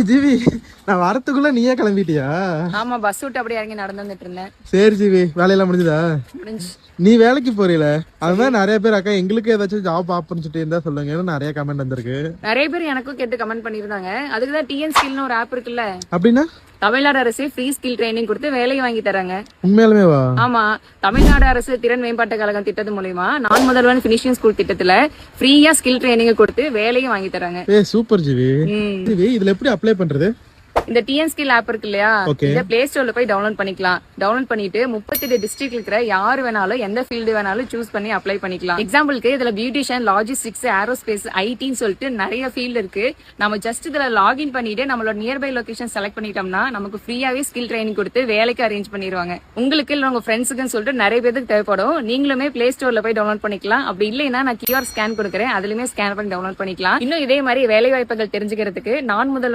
ஏய் ஜிவி நான் வரத்துக்குள்ள நீயே கிளம்பிட்டியா? ஆமா பஸ் விட்டு அப்படியே இறங்கி நடந்து வந்துட்டு இருந்தேன். சரி ஜிவி வேலையெல்லாம் முடிஞ்சுதா? முடிஞ்சு. நீ வேலைக்கு போறீல? அது மாதிரி நிறைய பேர் அக்கா எங்களுக்கு ஏதாச்சும் ஜாப் ஆப்பர்ச்சுனிட்டி இருந்தா சொல்லுங்கன்னு நிறைய கமெண்ட் வந்திருக்கு. நிறைய பேர் எனக்கும் கேட்டு கமெண்ட் பண்ணிருந்தாங்க அதுக்கு தான் டிஎன் ஸ்கில்னு ஒரு ஆப் இருக்குல்ல? அப்படின்னா? தமிழ்நாடு அரசு ஃப்ரீ ஸ்கில் ட்ரைனிங் கொடுத்து வேலையை வாங்கி தராங்க. உண்மையாலுமே ஆமா. தமிழ்நாடு அரசு திறன் மேம்பாட்டு கழகம் திட்டத்து மூலியமா நான் முதல்வன் பினிஷிங் ஸ்கூல் திட்டத்துல ஃப்ரீயா ஸ்கில் ட்ரைனிங் கொடுத்து வேலையும் வாங்கி தராங்க. சூப்பர். ஜிவி. இதுல எப்படி அப்ளை பண்றது? இந்த டிஎன் ஸ்கில் ஆப் இருக்கு இல்லையா. இத பிளே ஸ்டோர்ல போய் டவுன்லோட் பண்ணிக்கலாம். டவுன்லோட் பண்ணிட்டு முப்பத்தெட்டு டிஸ்ட்ரிக்ட் இருக்கிற யார் வேணாலும் எந்த ஃபீல்டு வேணாலும் சூஸ் பண்ணி அப்ளை பண்ணிக்கலாம். எக்ஸாம்பிளுக்கு இதுல பியூட்டிஷியன் லாஜிஸ்டிக்ஸ் ஏரோஸ்பேஸ் ஐடின்னு சொல்லிட்டு நிறைய ஃபீல்டு இருக்கு. நம்ம ஜஸ்ட் இதுல லாகின் பண்ணிட்டு நம்மளோட நியர்பை லொகேஷன் செலக்ட் பண்ணிட்டோம்னா நமக்கு ஃப்ரீயாவே ஸ்கில் ட்ரைனிங் கொடுத்து வேலைக்கு அரேஞ்ச் பண்ணிடுவாங்க. உங்களுக்கு இல்ல உங்க ஃப்ரெண்ட்ஸுக்குன்னு சொல்லிட்டு நிறைய பேருக்கு தேவைப்படும். நீங்களுமே பிளே ஸ்டோர்ல போய் டவுன்லோட் பண்ணிக்கலாம். அப்படி இல்லைன்னா நான் கியூஆர் ஸ்கேன் கொடுக்குறேன். அதுலயுமே ஸ்கேன் பண்ணி டவுன்லோட் பண்ணிக்கலாம். இன்னும் இதே மாதிரி வேலை வாய்ப்புகள் தெரிஞ்சுக்கிறதுக்கு நான் முதல்வன்